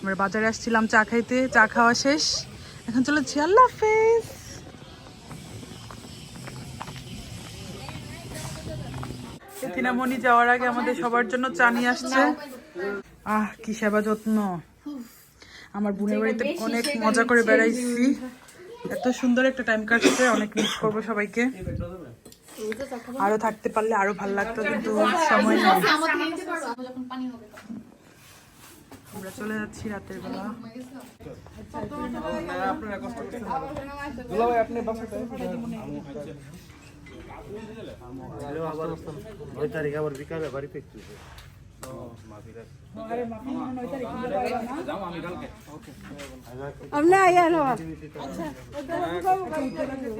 আমরা বাজারে আসছিলাম চা খাইতে চা খাওয়া শেষ। এখন চলে যাচ্ছি আল্লাহ হাফেজ। মনি যাওয়ার আগে আমাদের সবার জন্য চা নিয়ে আসছে। আহ কি সেবা যত্ন। আমার বোনের বাড়িতে অনেক মজা করে বেড়াইছি। এত সুন্দর একটা টাইম কাটছে অনেক মিস করব সবাইকে। আরও থাকতে পারলে আরও ভালো লাগতো কিন্তু সময় নেই। আমরা চলে যাচ্ছি রাতের বেলা। ওই তারিখ আবার বিকালে বাড়ি ফিরছি আমার ভালো থাকতো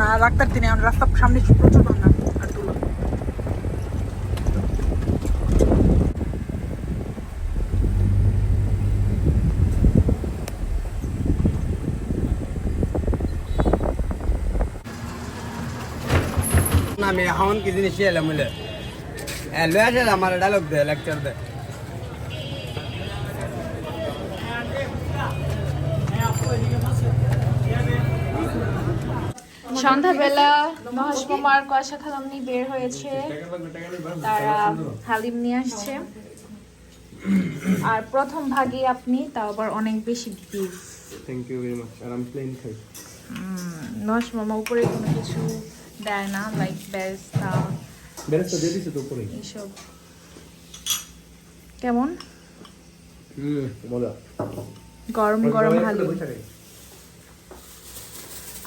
না রাখতার আমার রাস্তার সামনে প্রচুর ভাঙা আমি এখন কি জিনিস এলাম লয়ে আসে আমার ডায়লগ দে লেকচার দে। সন্ধ্যাবেলা মহাস মামার খালামনি বের হয়েছে। তারা হালিম নিয়ে আসছে। আর প্রথম ভাগে আপনি তাও আবার অনেক বেশি beef thank you very much আর আমি প্লেন খাই। মহাস মামা উপরে কোনো কিছু দেয় না লাইক বেস্তা বেরেস্তা দিয়ে দিছে তো উপরে এইসব। কেমন? হুম মজা। গরম গরম হালিম।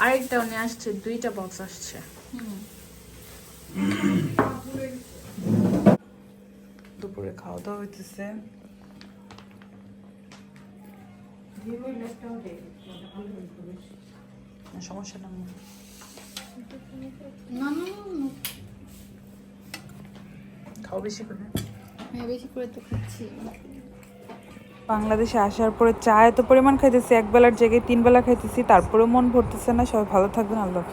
আরেকটাও নিয়ে আসছে দুইটা বক্স আসছে। দুপুরে খাওয়া দাওয়া হইতেছে। না, সমস্যা না। খাও বেশি করে। হ্যাঁ বেশি করে তো খাচ্ছি। বাংলাদেশে আসার পরে চা এত পরিমাণ খাইতেছি, এক বেলার জায়গায় তিন বেলা খাইতেছি, তারপরেও মন ভরতেছে না, সবাই ভালো থাকবেন, আল্লাহ।